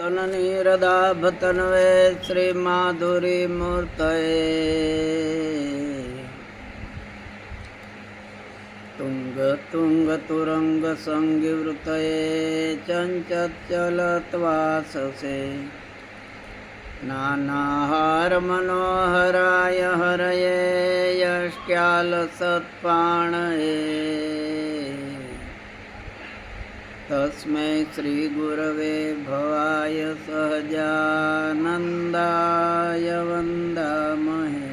तननिरदाभतनवे श्रीमाधुरीमूर्तये तुङ्गतुङ्गतुरङ्गसङ्गिवृतये चञ्चच्चलत्वाससे नानाहारमनोहराय हरये यष्ट्यालसत्पाणये तस्मै श्रीगुरवे भवाय सहजानन्दाय वन्दामहे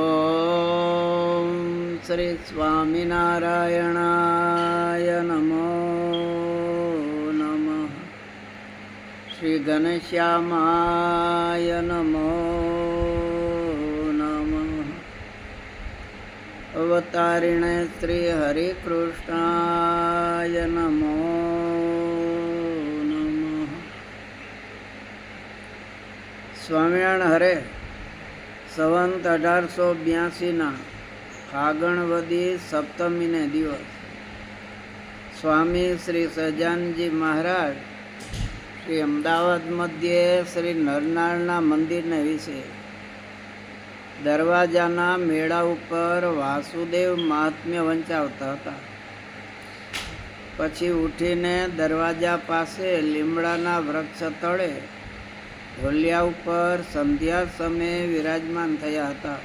ॐ श्रीस्वामिनारायणाय नमो नमः श्रीघनश्यामाय नमो नमः અવતારિણે શ્રી હરિકૃષ્ણાય નમો નમઃ સ્વામિનારાયણ હરે સંવંત અઢારસો બ્યાસીના ફાગણવદી સપ્તમીને દિવસ સ્વામી શ્રી સજાનજી મહારાજ શ્રી અમદાવાદ મધ્યે શ્રી નરનાળના મંદિરને વિશે દરવાજાના મેળા ઉપર વાસુદેવ મહાત્મ્ય વંચાવતા હતા. પછી ઉઠીને દરવાજા પાસે લીમડાના વૃક્ષ તળે ઢોલિયા ઉપર સંધ્યા સમયે વિરાજમાન થયા હતા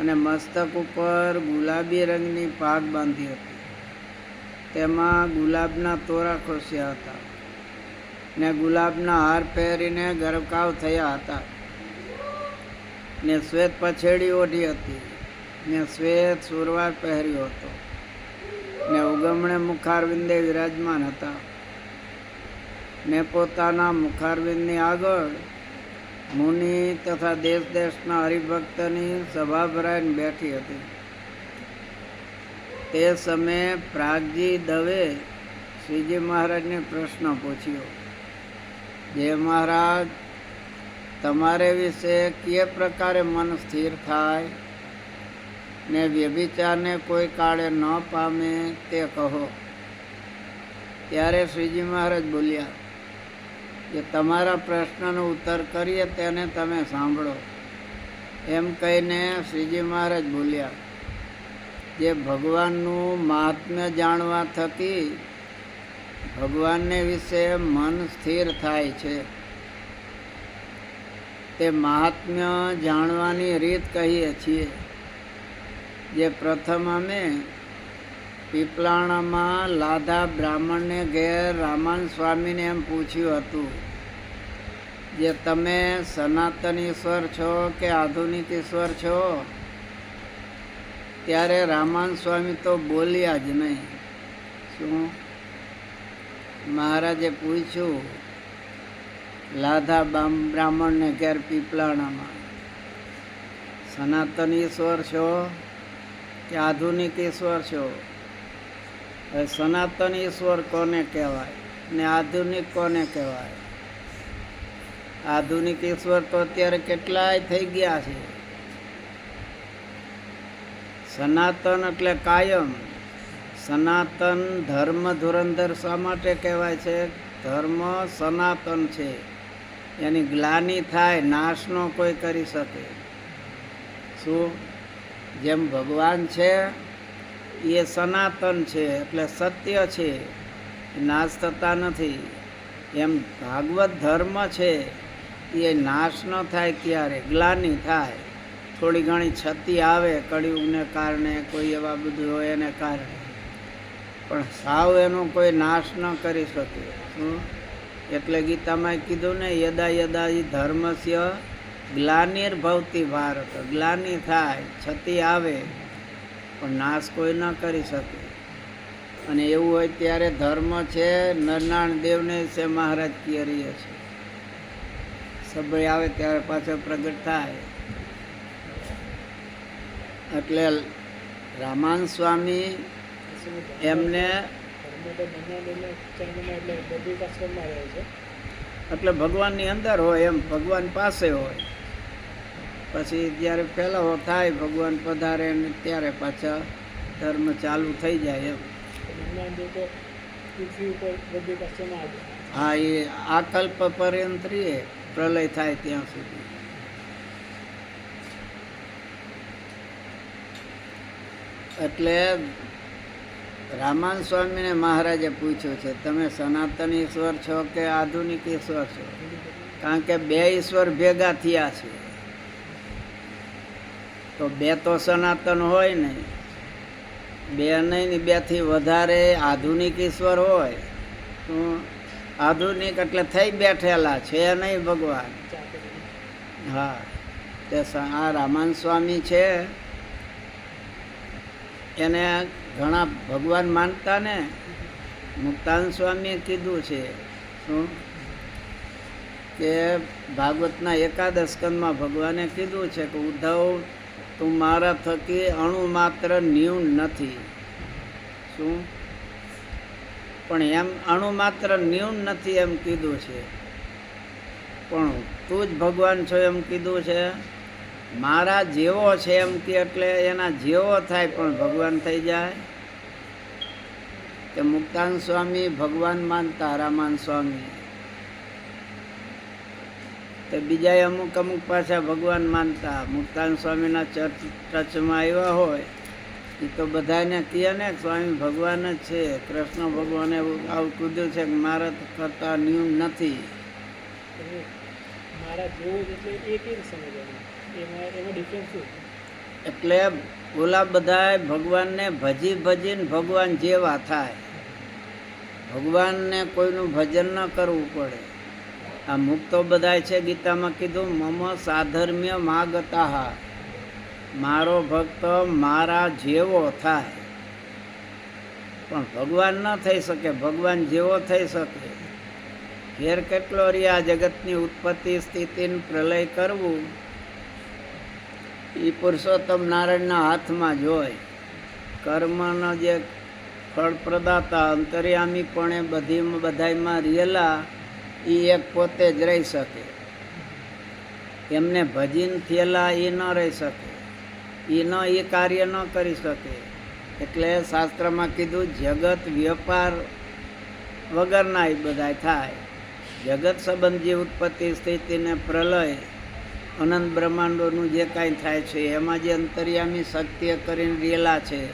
અને મસ્તક ઉપર ગુલાબી રંગની પાગ બાંધી હતી. તેમાં ગુલાબના તોરા ખોસ્યા હતા ને ગુલાબના હાર પહેરીને ગરકાવ થયા હતા. ને શ્વેત પછેડી ઓઢી હતી, ને શ્વેત સુરવાર પહેર્યો હતો, ને ઉગમણે મુખારવિંદે વિરાજમાન હતા, ને પોતાના મુખારવિંદની આગળ મુનિ તથા દેશ દેશના હરિભક્તની સભા ભરાઈને બેઠી હતી. તે સમયે પ્રાગજી દવે શ્રીજી મહારાજને પ્રશ્ન પૂછ્યો, જે મહારાજ તમારે વિશે કે પ્રકારે મન સ્થિર થાય ને વ્યભિચારને કોઈ કાળે ન પામે તે કહો. ત્યારે શ્રીજી મહારાજ બોલ્યા કે તમારા પ્રશ્નનો ઉત્તર કરીએ તેને તમે સાંભળો. એમ કહીને શ્રીજી મહારાજ બોલ્યા, જે ભગવાનનું મહાત્મ્ય જાણવા થકી ભગવાનને વિશે મન સ્થિર થાય છે તે મહાત્મ્ય જાણવાની રીત કહીએ છીએ. જે પ્રથમ અમે પીપલાણામાં લાધા બ્રાહ્મણને ઘેર રામાન સ્વામીને એમ પૂછ્યું હતું જે તમે સનાતન ઈશ્વર છો કે આધુનિક ઈશ્વર છો? ત્યારે રામાન સ્વામી તો બોલ્યા જ નહીં. શું? મહારાજે પૂછ્યું લાધા બ્રાહ્મણને ઘેર પીપલાણામાં સનાતન ઈશ્વર છો કે આધુનિક ઈશ્વર છો? સનાતન ઈશ્વર કોને કહેવાય ને આધુનિક કોને કહેવાય? આધુનિક ઈશ્વર તો અત્યારે કેટલાય થઈ ગયા છે. સનાતન એટલે કાયમ. સનાતન ધર્મ ધુરંધર શા માટે કહેવાય છે? ધર્મ સનાતન છે. એની ગ્લાની થાય નાશ ન કોઈ કરી શકે. શું? જેમ ભગવાન છે, એ સનાતન છે, એટલે સત્ય છે નાશ થતા નથી. એમ ભાગવત ધર્મ છે, એ નાશ ન થાય ક્યારે? ગ્લાની થાય. થોડી ઘણી છતી આવે કળિયુગને કારણે, કોઈ એવા બધું હોય એને કારણે. પણ સાવ એનો કોઈ નાશ ન કરી શકે. શું? એટલે ગીતામાં કીધું ને, યદા યદા એ ધર્મસ્ય ગ્લાનિર્ભવતી ભારત. ગ્લાની થાય, છતી આવે, પણ નાશ કોઈ ન કરી શકે. અને એવું હોય ત્યારે ધર્મ છે નરનાણ દેવને છે મહારાજ કિયરીએ છે. સભ્ય આવે ત્યારે પાછો પ્રગટ થાય. એટલે રામાન સ્વામી એમને એટલે ભગવાનની અંદર હોય એમ ભગવાન પાસે હોય. પછી જ્યારે ફેલાવો થાય ભગવાન પધારે ને ત્યારે પાછા ધર્મ ચાલુ થઈ જાય એમ. બધે હા એ આ કલ્પ પર્યંત રહીએ પ્રલય થાય ત્યાં સુધી. એટલે રામાન સ્વામીને મહારાજે પૂછ્યું છે, તમે સનાતન ઈશ્વર છો કે આધુનિક ઈશ્વર છો? કારણ કે બે ઈશ્વર ભેગા થયા છે. તો બે તો સનાતન હોય ને, બે નહીં બેથી વધારે આધુનિક ઈશ્વર હોય, તો આધુનિક એટલે થઈ બેઠેલા છે નહીં ભગવાન? હા, તે આ રામાન સ્વામી છે એને ઘણા ભગવાન માનતા ને મુક્તાન સ્વામીએ કીધું છે, શું? કે ભાગવતના એકાદશ સ્કંદમાં ભગવાને કીધું છે કે, ઉદ્ધવ, તું મારા થકી અણુ માત્ર ન્યૂન નથી. શું? પણ એમ અણુ માત્ર ન્યૂન નથી એમ કીધું છે. પણ તું જ ભગવાન છો એમ કીધું છે? મારા જેવો છે એમ કે એટલે એના જેવો થાય પણ ભગવાન થઈ જાય? કે મુક્તાન સ્વામી ભગવાન માનતા રામાન સ્વામી? તે બીજા અમુક અમુક પાછા ભગવાન માનતા. મુક્તાન સ્વામીના ચર્ચ, ટચમાં આવ્યા હોય, એ તો બધાને કહે ને, સ્વામી ભગવાન જ છે. કૃષ્ણ ભગવાને આવું કીધું છે કે મારા કરતાં ન્યૂન નથી. મારા જેવું એટલે એક સમજવાનું. એટલે ઓલા બધાય, ભગવાનને ભજી ભજીને ભગવાન જેવા થાય. ભગવાનને કોઈનું ભજન ન કરવું પડે. આ મુક્તો બધાય છે ગીતામાં કીધું, મમ સાધર્મ્ય માગતા. મારો ભક્ત મારા જેવો થાય. પણ ભગવાન ન થઈ શકે, ભગવાન જેવો થઈ શકે. ઘેર કેટલો રહ્યા જગતની ઉત્પત્તિ સ્થિતિનું પ્રલય કરવું? એ પુરુષોત્તમ નારાયણના હાથમાં જોય કર્મનો જે ફળ પ્રદાતા અંતર્યામી પણ બધી બધાયમાં રહેલા, એ એક પોતે જ રહી શકે. એમને ભજીન થયેલા એ ન રહી શકે. એ ન એ કાર્ય ન કરી શકે. એટલે શાસ્ત્રમાં કીધું, જગત વ્યાપાર વગરના એ બધાય થાય. જગત સંબંધી ઉત્પત્તિ સ્થિતિને પ્રલય અનંત બ્રહ્માંડોનું જે કાંઈ થાય છે, એમાં જે અંતર્યામી સત્ય કરીને રેલા છે,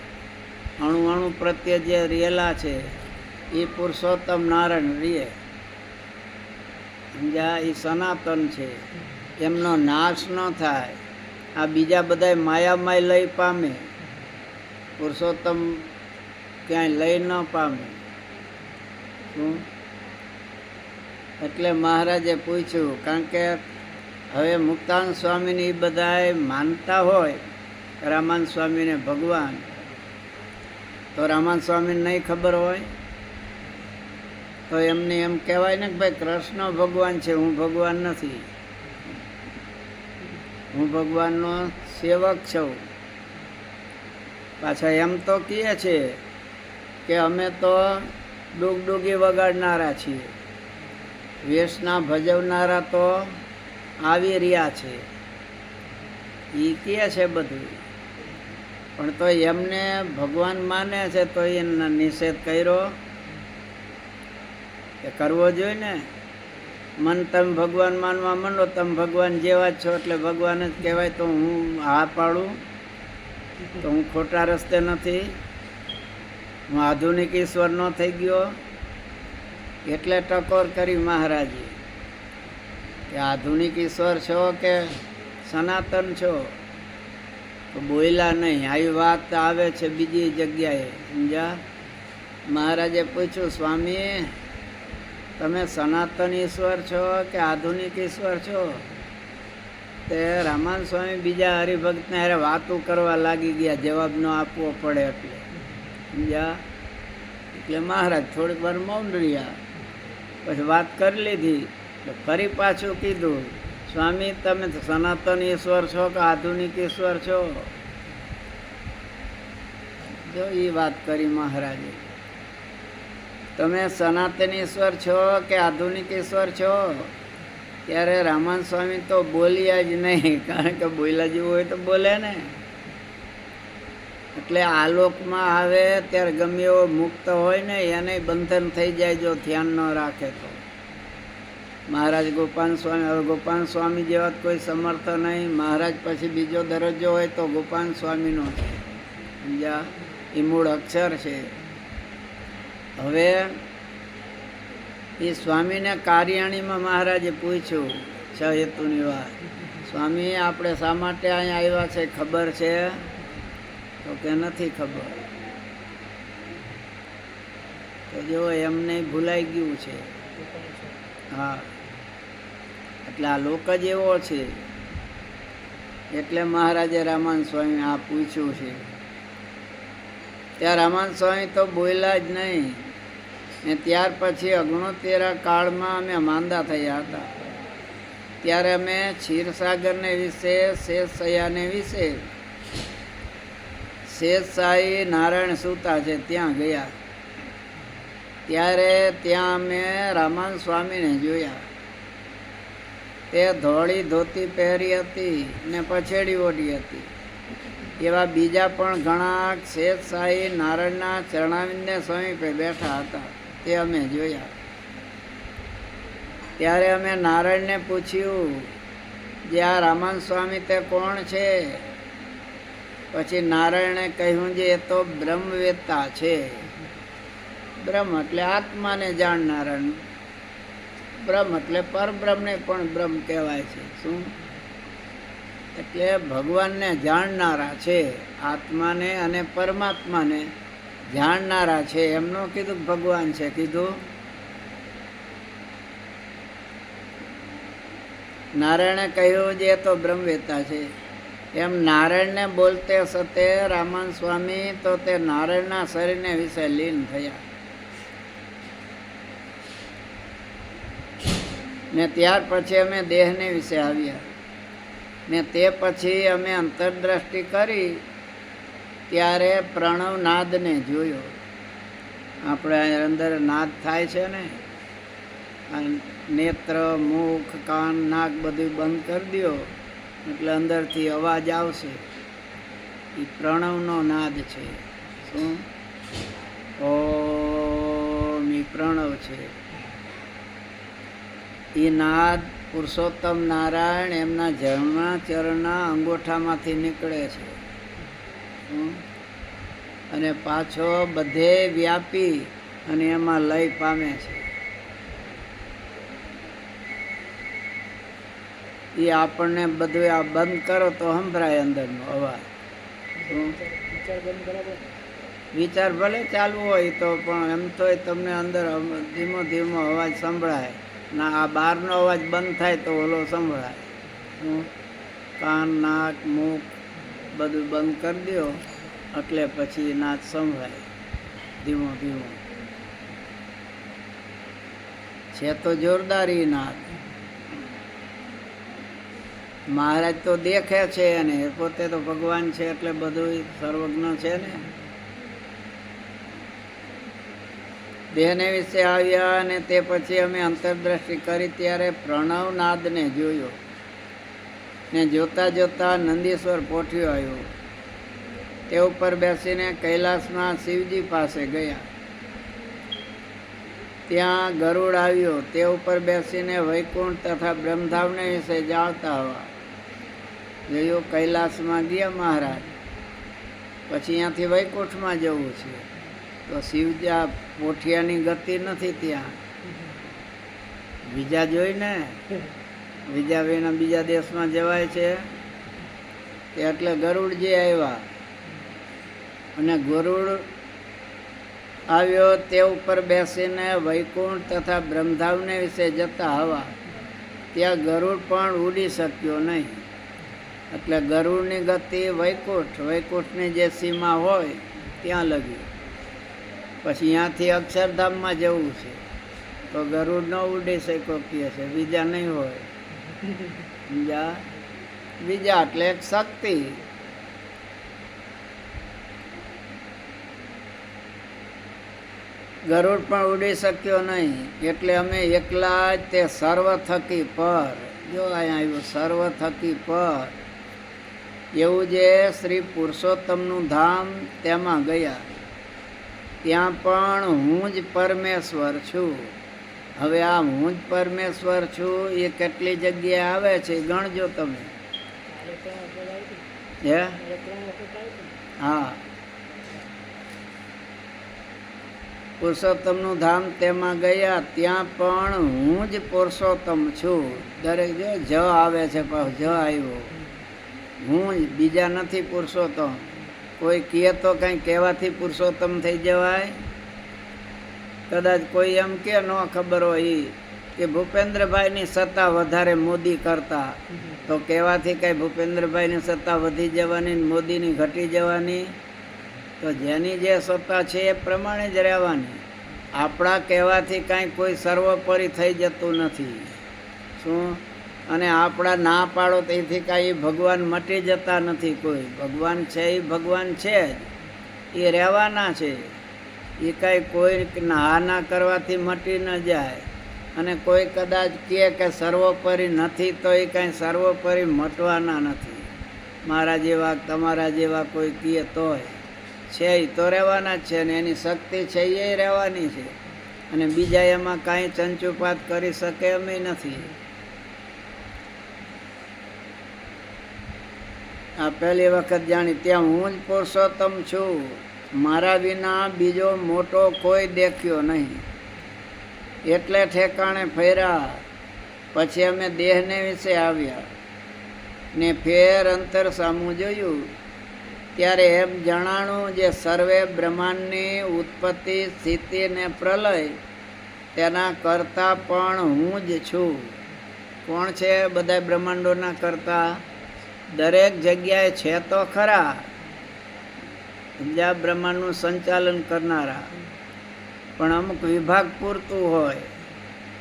અણુ અણુ પ્રત્યે જે રેલા છે, એ પુરુષોત્તમ નારાયણ રીએ. સમજ્યા? એ સનાતન છે. એમનો નાશ ન થાય. આ બીજા બધાય માયામાય લઈ પામે. પુરુષોત્તમ ક્યાંય લઈ ન પામે. એટલે મહારાજે પૂછ્યું, કારણ કે હવે મુક્તાન સ્વામીને એ બધાએ માનતા હોય રામાન સ્વામીને ભગવાન, તો રામાન સ્વામીને નહીં ખબર હોય? તો એમને એમ કહેવાય ને કે ભાઈ કૃષ્ણ ભગવાન છે, હું ભગવાન નથી. હું ભગવાનનો સેવક છું. પાછા એમ તો કહે છે કે અમે તો ડૂગડૂગી વગાડનારા છીએ. વેશના ભજવનારા તો આવી રહ્યા છે. એ કહે છે બધું. પણ તો એમને ભગવાન માને છે તો એ નિષેધ કર્યો. એ કરવો જોઈએ ને. મન તમે ભગવાન માનવા માંડો, તમે ભગવાન જેવા જ છો એટલે ભગવાન જ કહેવાય તો હું હા પાડું. તો હું ખોટા રસ્તે નથી. હું આધુનિક ઈશ્વર ન થઈ ગયો. એટલે ટકોર કરી મહારાજે. કે આધુનિક ઈશ્વર છો કે સનાતન છો? તો બોલ્યા નહીં. આવી વાત આવે છે બીજી જગ્યાએ. સમજ્યા? મહારાજે પૂછ્યું, સ્વામી, તમે સનાતન ઈશ્વર છો કે આધુનિક ઈશ્વર છો? તે રામાન સ્વામી બીજા હરિભક્તને હારે વાતું કરવા લાગી ગયા. જવાબ ન આપવો પડે એટલે. સમજ્યા? એટલે મહારાજ થોડીક વાર મૌન રહ્યા. પછી વાત કરી લીધી. ફરી પાછું કીધું, સ્વામી, તમે સનાતન ઈશ્વર છો કે આધુનિક ઈશ્વર છો? જો એ વાત કરી મહારાજે, તમે સનાતન ઈશ્વર છો કે આધુનિક ઈશ્વર છો? ત્યારે રામાન સ્વામી તો બોલ્યા જ નહીં, કારણ કે બોલ્યા જેવું હોય તો બોલે ને. એટલે આલોકમાં આવે, ત્યારે ગમે એવો મુક્ત હોય ને, એને બંધન થઈ જાય જો ધ્યાન ન રાખે તો. મહારાજ ગોપાલ સ્વામી, હવે ગોપાલ સ્વામી જેવા કોઈ સમર્થ નહીં. મહારાજ પછી બીજો દરજ્જો હોય તો ગોપાલ સ્વામીનો છે. સમજ્યા? એ મૂળ અક્ષર છે. હવે એ સ્વામીને કાર્યાણીમાં મહારાજે પૂછ્યું, છ હેતુની વાત. સ્વામી, આપણે શા માટે અહીંયા આવ્યા છે? ખબર છે? તો કે નથી ખબર. તો જો એમને ભૂલાઈ ગયું છે. હા. એટલે આ લોક જ એવો છે. એટલે મહારાજે રામાન સ્વામી આ પૂછ્યું છે. ત્યાં રામાન સ્વામી તો બોલ્યા જ નહીં. ને ત્યાર પછી અગણોતેરા કાળમાં અમે માંદા થયા હતા. ત્યારે અમે ક્ષીરસાગરને વિશે શેષસૈયાને વિશે, શેષશાહી નારાયણ સૂતા છે ત્યાં ગયા. ત્યારે ત્યાં અમે રામાન સ્વામીને જોયા. તે ધોળી ધોતી પહેરી હતી ને પછેડી ઓઢી હતી. એવા બીજા પણ ઘણા શેષશાહી નારાયણના ચરણાવિંદને સમીપે બેઠા હતા. તે અમે જોયા. ત્યારે અમે નારાયણને પૂછ્યું, જે આ રામાન સ્વામી તે કોણ છે? પછી નારાયણે કહ્યું, જે એ તો બ્રહ્મવેતા છે. બ્રહ્મ એટલે આત્માને જાણનારા બ્રહ્મ એટલે પરબ્રહ્મને પણ બ્રહ્મ કહેવાય છે. શું? એટલે ભગવાનને જાણનારા છે, આત્માને અને પરમાત્માને જાણનારા છે. એમનો કીધું ભગવાન છે, કીધું? નારાયણે કહ્યું જે તો બ્રહ્મવેતા છે. એમ નારાયણને બોલતે સતે રામન સ્વામી, તો તે નારાયણના શરીરને વિશે લીન થયા. ને ત્યાર પછી અમે દેહને વિશે આવ્યા. ને તે પછી અમે અંતરદ્રષ્ટિ કરી ત્યારે પ્રણવ નાદને જોયો. આપણે અંદર નાદ થાય છે ને નેત્ર, મુખ, કાન, નાક બધું બંધ કરી દો, એટલે અંદરથી અવાજ આવશે. એ પ્રણવનો નાદ છે. શું? ઓ પ્રણવ છે. એ નાદ પુરુષોત્તમ નારાયણ એમના જમણા ચરણના અંગોઠામાંથી નીકળે છે. અને પાછો બધે વ્યાપી અને એમાં લય પામે છે. એ આપણને બધું આ બંધ કરો તો સંભળાય અંદરનો અવાજ. વિચાર ભલે ચાલુ હોય તો પણ એમ તોય તમને અંદર ધીમો ધીમો અવાજ સંભળાય. ના, આ બહારનો અવાજ બંધ થાય તો ઓલો સંભળાય? કાન, નાક, મુખ બધું બંધ કરી દો એટલે પછી નાચ સંભળાય. ધીમો ધીમો. છે તો જોરદારી નાચ મહારાજ તો દેખે છે અને પોતે તો ભગવાન છે એટલે બધું સર્વજ્ઞ છે ને. દેહને વિશે આવ્યા અને તે પછી અમે અંતરદ્રષ્ટિ કરી ત્યારે પ્રણવનાદને જોયો ને જોતા જોતા નંદીશ્વર પોઠ્યો આવ્યો. તે ઉપર બેસીને કૈલાસમાં શિવજી પાસે ગયા. ત્યાં ગરુડ આવ્યો. તે ઉપર બેસીને વૈકુંઠ તથા બ્રહ્મધામને વિશે જાણતા હવા. જોયું કૈલાસમાં ગયા મહારાજ. પછી અહીંયાથી વૈકુંઠમાં જવું છે. તો શિવજા પોઠિયાની ગતિ નથી ત્યાં. બીજા જોઈને, બીજા વિના બીજા દેશમાં જવાય છે. એટલે ગરુડજી આવ્યા, અને ગરુડ આવ્યો તે ઉપર બેસીને વૈકુંઠ તથા બ્રહ્મધામને વિશે જતા હવા. ત્યાં ગરુડ પણ ઉડી શક્યો નહીં. એટલે ગરુડની ગતિ વૈકુંઠ, વૈકુંઠની જે સીમા હોય, ત્યાં લગી. પછી ત્યાંથી અક્ષરધામમાં જવું છે. તો ગરુડ ન ઉડી શક્યો કહે છે. બીજા નહીં હોય. બીજા બીજા એટલે એક શક્તિ. ગરુડ પણ ઉડી શક્યો નહીં. એટલે અમે એકલા જ તે સર્વ થકી પર. જો અહીંયા આવ્યું સર્વ થકી પર. એવું જે શ્રી પુરુષોત્તમનું ધામ તેમાં ગયા. ત્યાં પણ હું જ પરમેશ્વર છું. હવે આ હું જ પરમેશ્વર છું એ કેટલી જગ્યાએ આવે છે ગણજો તમે. હે? હા. પુરુષોત્તમનું ધામ તેમાં ગયા, ત્યાં પણ હું જ પુરુષોત્તમ છું. દરેક જો, જ આવે છે પણ જ આવ્યો. હું જ, બીજા નથી પુરુષોત્તમ. કોઈ કહે તો કાંઈ કહેવાથી પુરુષોત્તમ થઈ જવાય? કદાચ કોઈ એમ કે, ન ખબર હોય કે ભૂપેન્દ્રભાઈની સત્તા વધારે મોદી કરતા. તો કહેવાથી કાંઈ ભૂપેન્દ્રભાઈની સત્તા વધી જવાની મોદીની ઘટી જવાની? તો જેની જે સત્તા છે એ પ્રમાણે જ રહેવાની. આપણા કહેવાથી કાંઈ કોઈ સર્વોપરી થઈ જતું નથી. શું? અને આપણા ના પાડો તેથી કાંઈ ભગવાન મટી જતા નથી કોઈ. ભગવાન છે એ ભગવાન છે જ. એ રહેવાના છે. એ કાંઈ કોઈ ના ના કરવાથી મટી ન જાય. અને કોઈ કદાચ કહે કે સર્વોપરી નથી, તો એ કાંઈ સર્વોપરી મટવાના નથી. મારા જેવા, તમારા જેવા કોઈ કહે તોય છે એ તો રહેવાના જ છે ને એની શક્તિ છે એ રહેવાની છે. અને બીજા એમાં કાંઈ ચંચુપાત કરી શકે એમ નથી. આ પહેલી વખત જાણી ત્યાં હું જ પુરુષોત્તમ છું. મારા વિના બીજો મોટો કોઈ દેખ્યો નહીં. એટલે ઠેકાણે ફર્યા, પછી અમે દેહને વિશે આવ્યા. ને ફેર અંતર સામું જોયું. ત્યારે એમ જણાણું જે સર્વે બ્રહ્માંડની ઉત્પત્તિ, સ્થિતિ ને પ્રલય, તેના કરતાં પણ હું જ છું. કોણ છે બધા બ્રહ્માંડોના કરતા? દરેક જગ્યાએ છે તો ખરા. સમજ્યા બ્રહ્માંડનું સંચાલન કરનારા. પણ અમુક વિભાગ પૂરતું હોય.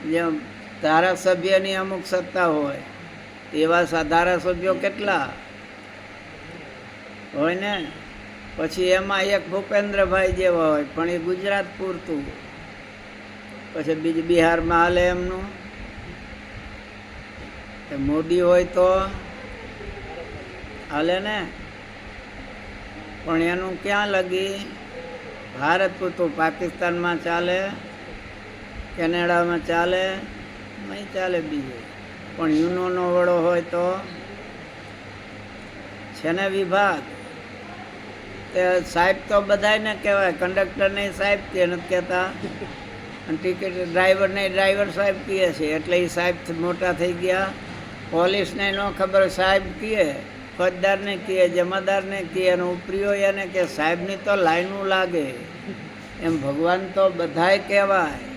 જેમ ધારાસભ્યની અમુક સત્તા હોય. એવા ધારાસભ્યો કેટલા? હોય ને? પછી એમાં એક ભૂપેન્દ્રભાઈ જેવા હોય, પણ એ ગુજરાત પૂરતું. પછી બીજું બિહારમાં હાલે એમનું. મોદી હોય તો? હાલે ને? પણ એનું ક્યાં લગી? ભારત પૂરતું પાકિસ્તાનમાં ચાલે? કેનેડામાં ચાલે? નહીં ચાલે બીજું. પણ યુનોનો વડો હોય તો? છે ને વિભાગ? તે સાહેબ તો બધાયને કહેવાય. કંડક્ટરને સાહેબ કે નથી કહેતા. અને ટિકિટ ડ્રાઈવરને ડ્રાઈવર સાહેબ કહે છે. એટલે એ સાહેબ મોટા થઈ ગયા. પોલીસને ન ખબર સાહેબ કહે. ફોજદારને કહે, જમાદારને કહે અને ઉપરીઓ એને કે સાહેબની તો લાઈનું લાગે. એમ ભગવાન તો બધાય કહેવાય.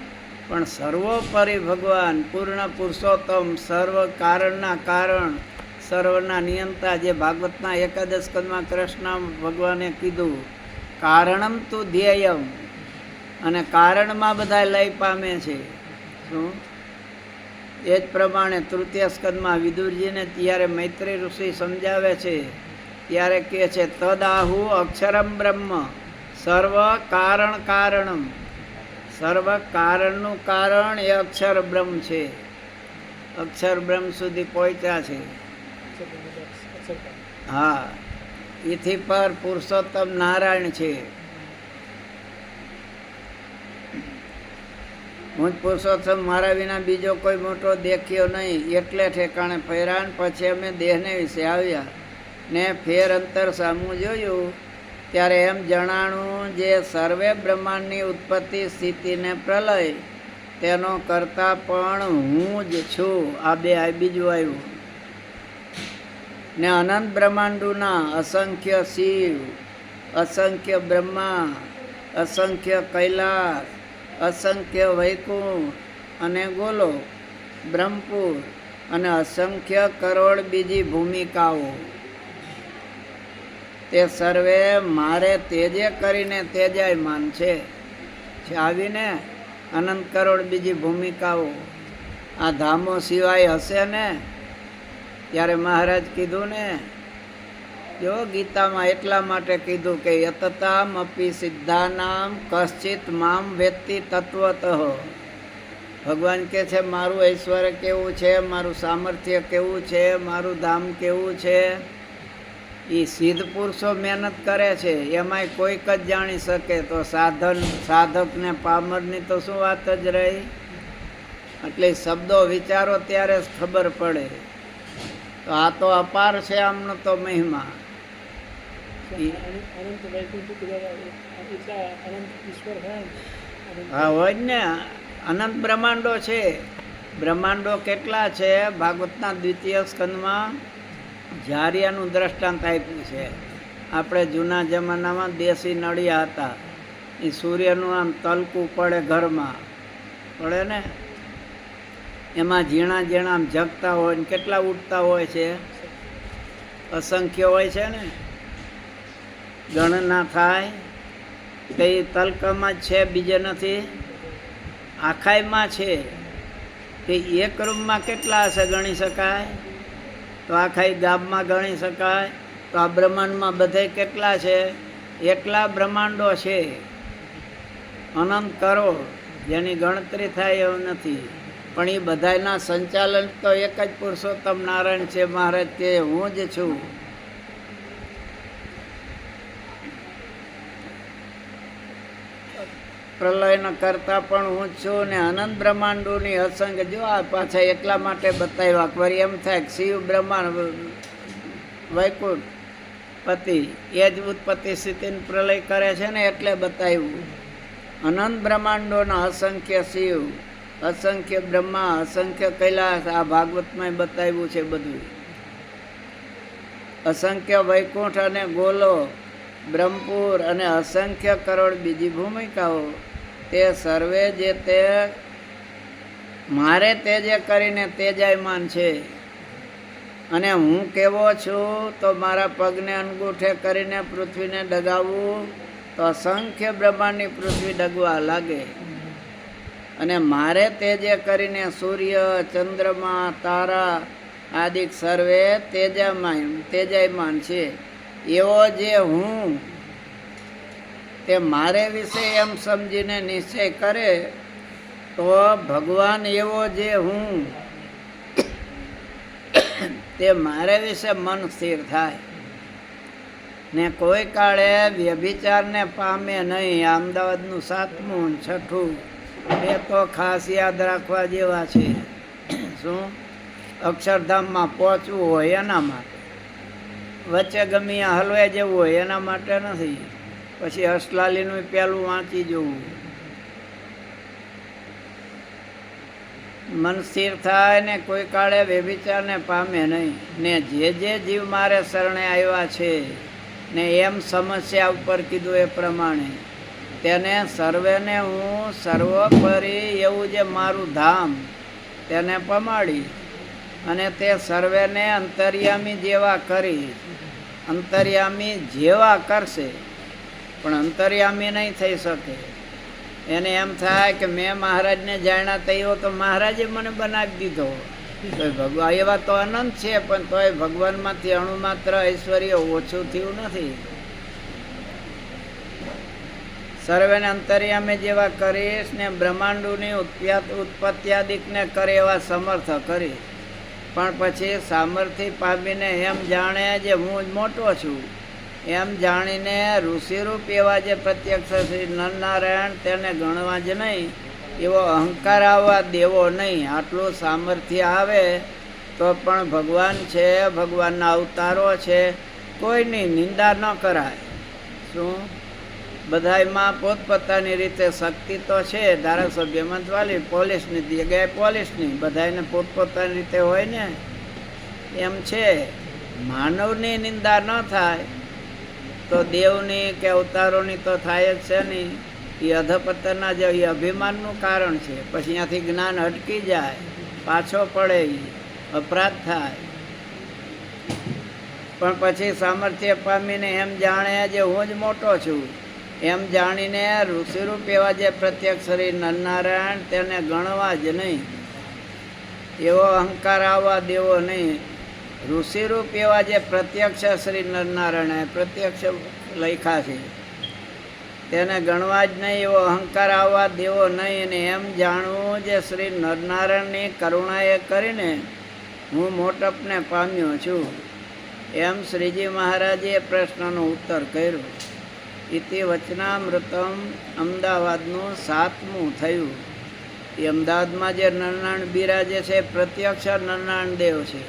પણ સર્વોપરી ભગવાન, પૂર્ણ પુરુષોત્તમ, સર્વ કારણના કારણ, સર્વના નિયંતા, જે ભાગવતના એકાદશ કદમાં કૃષ્ણ ભગવાને કીધું, કારણમ તું ધ્યેયમ. અને કારણમાં બધા લય પામે છે. શું? એ જ પ્રમાણે તૃતીય સ્કંદમાં વિદુરજીને ત્યારે મૈત્રી ઋષિ સમજાવે છે, ત્યારે કહે છે, તદાહુ અક્ષરમ બ્રહ્મ, સર્વ કારણ કારણમ. સર્વ કારણનું કારણ એ અક્ષર બ્રહ્મ છે. અક્ષર બ્રહ્મ સુધી પહોંચ્યા છે. હા, એથી પર પુરુષોત્તમ નારાયણ છે. હું જ પુરુષોત્તમ મારા વિના બીજો કોઈ મોટો દેખ્યો નહીં. એટલે ઠેકાણે ફેરાન પછી અમે દેહને વિશે આવ્યા ને ફેર અંતર સામું જોયું. ત્યારે એમ જણાણું જે સર્વે બ્રહ્માંડની ઉત્પત્તિ સ્થિતિને પ્રલય, તેનો કરતા પણ હું જ છું. આ બે આ બીજું આવ્યું. ને અનંત બ્રહ્માંડુના અસંખ્ય શિવ, અસંખ્ય બ્રહ્મા, અસંખ્ય કૈલાસ અસંખ્ય વૈકુંઠ અને ગોલો, બ્રહ્મપુર અને અસંખ્ય કરોડ બીજી ભૂમિકાઓ. તે સર્વે મારે તેજે કરીને તેજાયમાન છે. આવીને અનંત કરોડ બીજી ભૂમિકાઓ. આ ધામો સિવાય હશે ને? ત્યારે મહારાજ કીધું ને જો ગીતામાં એટલા માટે કીધું કે યતતામ અપી સિદ્ધાનામ કશ્ચિત મામ વ્યક્તિ તત્વત. ભગવાન કે છે, મારું ઐશ્વર્ય કેવું છે? મારું સામર્થ્ય કેવું છે? મારું ધામ કેવું છે? એ સિદ્ધ પુરુષો મહેનત કરે છે. એમાંય કોઈક જ જાણી શકે. તો સાધન, સાધકને પામરની તો શું વાત જ રહી? એટલે શબ્દો વિચારો ત્યારે જ ખબર પડે. તો આ તો અપાર છે આમનો તો મહિમા. હા હોય ને. અનંત બ્રહ્માંડો છે. બ્રહ્માંડો કેટલા છે? ભાગવતના દ્વિતીય સ્કંદમાં જારિયાનું દ્રષ્ટાંત આપ્યું છે. આપણે જૂના જમાનામાં દેશી નળિયા હતા. એ સૂર્યનું આમ તલકું પડે ઘરમાં. પડે ને? એમાં ઝીણા ઝીણા આમ જગતા હોય ને કેટલા ઉડતા હોય છે? અસંખ્ય હોય છે ને? ગણના થાય, તે તલકમાં જ છે, બીજે નથી. આખાઈમાં છે. તે એક રૂમમાં કેટલા હશે ગણી શકાય? તો આખાઈ ગામમાં ગણી શકાય. તો આ બ્રહ્માંડમાં બધે કેટલા છે? એટલા બ્રહ્માંડો છે. અનંત કરો. જેની ગણતરી થાય એવું નથી. પણ એ બધાના સંચાલન તો એક જ પુરુષોત્તમ નારાયણ છે. મહારાજ કે હું જ છું. પ્રલયનો કરતા પણ હું છું ને અનંત બ્રહ્માંડોની અસંગ જો આ પાછા એટલા માટે બતાવ્યા. વળી એમ થાય કે શિવ બ્રહ્માંડ વૈકુંઠ, પતિ, એ જ ઉત્પત્તિ સ્થિતિને પ્રલય કરે છે ને એટલે બતાવ્યું. અનંત બ્રહ્માંડોના અસંખ્ય શિવ, અસંખ્ય બ્રહ્મા, અસંખ્ય કૈલાસ, આ ભાગવતમાં બતાવ્યું છે બધું. અસંખ્ય વૈકુંઠ અને ગોલો બ્રહ્મપુર અને અસંખ્ય કરોડ બીજી ભૂમિકાઓ, તે સર્વે જે તે મારે તેજે કરીને તેજાયમાન છે. અને હું કેવો છું, તો મારા પગને અંગૂઠે કરીને પૃથ્વીને ડગાવવું તો અસંખ્ય બ્રહ્માંડની પૃથ્વી ડગવા લાગે. અને મારે તેજે કરીને સૂર્ય, ચંદ્રમા, તારા આદિક સર્વે તેજામાન તેજાયમાન છે. એવો જે હું, તે મારે વિશે એમ સમજીને નિશ્ચય કરે, તો ભગવાન એવો જે હું, તે મારે વિશે મન સ્થિર થાય. ને કોઈ કાળે વ્યભિચારને પામે નહીં, અમદાવાદનું સાતમું છઠ્ઠું, એ તો ખાસ યાદ રાખવા જેવા છે. શું? અક્ષરધામમાં પહોંચવું હોય એના માટે. વચ્ચે ગમે હલવાઈ જવું હોય, એના માટે નથી. પછી હસલાલીનું પહેલું વાંચી જવું. મન સ્થિર થાય ને કોઈ કાળે વ્યભિચારને પામે નહીં. ને જે જે જીવ મારે શરણે આવ્યા છે, ને એમ સમસ્યા ઉપર કીધું એ પ્રમાણે, તેને સર્વેને હું સર્વોપરી એવું જે મારું ધામ, તેને પમાડી. અને તે સર્વેને અંતર્યામી જેવા કરી. અંતર્યામી જેવા કરશે, પણ અંતર્યામી નહીં થઈ શકે. એને એમ થાય કે મેં મહારાજને જાણ્યા તૈયો તો મહારાજે મને બનાવી દીધો. ભગવાન એવા તો અનંત છે, પણ તોય ભગવાનમાંથી અણુ માત્ર ઐશ્વર્ય ઓછું થયું નથી. સર્વેને અંતર્યામે જેવા કરીશ ને બ્રહ્માંડુની ઉત્પત્યાદિકને કરે એવા સમર્થ કરીશ પણ પછી સામર્થ્ય પામીને એમ જાણે જે હું જ મોટો છું. એમ જાણીને ઋષિરૂપ એવા જે પ્રત્યક્ષ શ્રી નરનારાયણ તેને ગણવા જ નહીં, એવો અહંકાર આવવા દેવો નહીં. આટલું સામર્થ્ય આવે તો પણ ભગવાન છે, ભગવાનના અવતારો છે, કોઈની નિંદા ન કરાય. શું? બધાયમાં પોતપોતાની રીતે શક્તિ તો છે ધારાસભ્યમાં વાલી પોલીસની જગ્યાએ પોલીસની બધાયને પોતપોતાની રીતે હોય ને, એમ છે. માનવની નિંદા ન થાય, તો દેવની કે અવતારોની તો થાય જ છે નહીં. એ અધપતનના જે એ અભિમાનનું કારણ છે. પછી અહીંયાથી જ્ઞાન અટકી જાય, પાછો પડે અપરાધ થાય. પણ પછી સામર્થ્ય પામીને એમ જાણે જે હું જ મોટો છું. એમ જાણીને ઋષિરૂપ એવા જે પ્રત્યક્ષ શ્રી નરનારાયણ તેને ગણવા જ નહીં. એવો અહંકાર આવવા દેવો નહીં. ઋષિરૂપ એવા જે પ્રત્યક્ષ શ્રી નરનારાયણ પ્રત્યક્ષ લખ્યા છે. તેને ગણવા જ નહીં, એવો અહંકાર આવવા દેવો નહીં અને એમ જાણવું જે શ્રી નરનારાયણની કરુણાએ કરીને હું મોટપને પામ્યો છું. એમ શ્રીજી મહારાજે પ્રશ્નનો ઉત્તર કર્યો. ઇતિ વચનામૃતમ અમદાવાદનું સાતમું થયું એ અમદાવાદમાં જે નરનાણ બિરાજે છે પ્રત્યક્ષ નરનાણ દેવ છે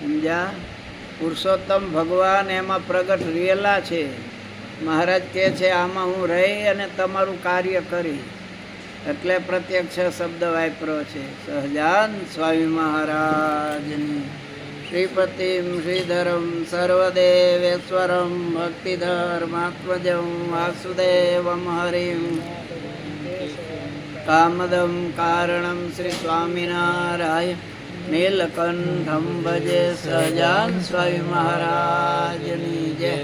સમજ્યા પુરુષોત્તમ ભગવાન એમાં પ્રગટ રહેલા છે મહારાજ કહે છે આમાં હું રહી અને તમારું કાર્ય કરી એટલે પ્રત્યક્ષ શબ્દ વાપરો છે, સહજાન સ્વામી મહારાજની. શ્રીપતિમ શ્રીધરમ સર્વદેવેશ્વરમ ભક્તિધર્માત્મજમ વાસુદેવમ હરિમ કામદમ કારણમ શ્રી સ્વામિનારાયણ નીલકંઠમ ભજે સહજાન સ્વામી મહારાજની જય